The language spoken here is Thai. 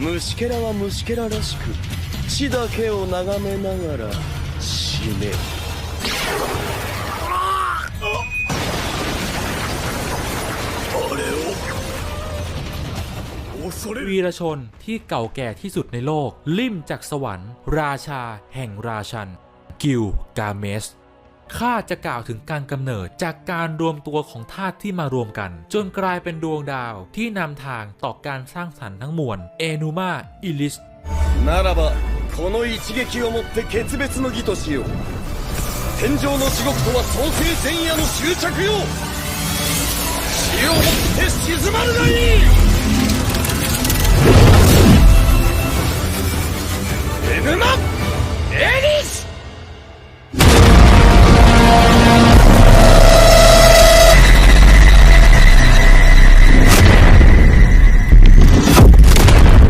虫けらは虫けららしく血だけを眺めながら死ね วีรชนที่เก่าแก่ที่สุดในโลก ลิ่มจากสวรรค์ ราชาแห่งราชัน กิลกาเมส ข้าจะกล่าวถึงการกำเนิดจากการรวมตัวของธาตุที่มารวมกัน จนกลายเป็นดวงดาวที่นำทางต่อการสร้างสรรค์ทั้งมวลเอนูมาอิลิสならばこの一撃をもって決別の儀としよう天上の地獄とは創世前夜の終着よ死をもって静まるがいいエヌマエリ